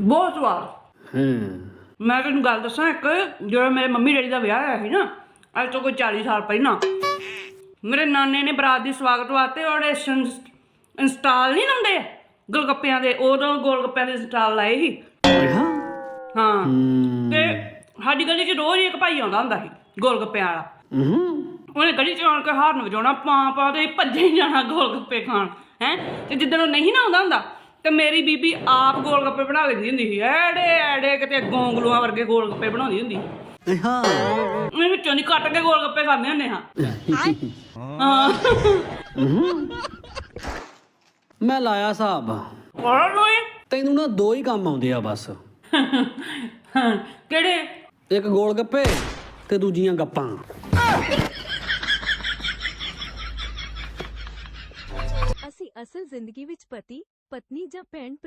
ਬਹੁਤ ਸਵਾਦ। ਹੂੰ। ਮੈਂ ਤੈਨੂੰ ਗੱਲ ਦੱਸਾਂ ਇੱਕ ਜਦੋਂ ਮੇਰੇ ਮੰਮੀ ਡੈਡੀ ਦਾ ਵਿਆਹ ਹੋਇਆ ਸੀ ਨਾ ਅੱਜ ਤੋਂ ਕੋਈ 40 ਸਾਲ ਪਹਿਲਾਂ। ਮੇਰੇ ਨਾਨੇ ਨੇ ਬਰਾਤ ਦੀ ਸਵਾਗਤ ਵਾਸਤੇ ਉਹਦੇ ਇੰਸਟਾਲ ਨਹੀਂ ਲਾਉਂਦੇ ਗੋਲਗੱਪਿਆਂ ਦੇ ਉਦੋਂ ਗੋਲਗੱਪਿਆਂ ਦੇ ਇੰਸਟਾਲ ਲਾਏ ਸੀ। ਹਾਂ। ਤੇ ਸਾਡੀ ਗਲੀ 'ਚ ਰੋਜ਼ ਹੀ ਇੱਕ ਭਾਈ ਆਉਂਦਾ ਹੁੰਦਾ ਸੀ ਗੋਲਗੱਪਿਆਂ ਵਾਲਾ। ਹੂੰ। ਉਹਨੇ ਗਲੀ 'ਚ ਆਣ ਕੇ ਹਾਰਨ ਵਜਾਉਣਾ ਪਾਂ ਪਾ ਤੇ ਭੱਜੇ ਜਾਣਾ ਗੋਲਗੱਪੇ ਖਾਣ ਹੈ? ਤੇ ਜਿੱਦਣ ਉਹ ਨਹੀਂ ਨਾ ਆਉਂਦਾ ਹੁੰਦਾ ਤੇ ਮੇਰੀ ਬੀਬੀ ਆਪ ਗੋਲਗੱਪੇ ਬਣਾ ਲੈਂਦੀ ਹੁੰਦੀ ਸੀ। ਐੜੇ ਐੜੇ ਕਿਤੇ ਗੋਂਗਲੂਆਂ ਵਰਗੇ ਗੋਲਗੱਪੇ ਬਣਾਉਂਦੀ ਹੁੰਦੀ। ਸੀ ਹਾਂ। ਮੈਂ ਵਿੱਚੋਂ ਦੀ ਕੱਟ ਕੇ ਗੋਲ ਗੱਪੇ ਖਾਂਦੇ ਹੁੰਦੇ ਹਾਂ। ਹਾਂ। ਮੈਂ ਲਾਇਆ ਹਿਸਾਬ। ਹੋਰ ਲੋਏ ਤੈਨੂੰ ਨਾ ਦੋ ਹੀ ਕੰਮ ਆਉਂਦੇ ਆ ਬਸ। ਕਿਹੜੇ? ਇੱਕ ਗੋਲ ਗੱਪੇ ਤੇ ਦੂਜੀਆਂ ਗੱਪਾਂ। ਅਸੀਂ ਅਸਲ ਜ਼ਿੰਦਗੀ ਵਿੱਚ ਪਤੀ ਪਤਨੀ ਜਾਂ ਭੈਣ ਭਰਾ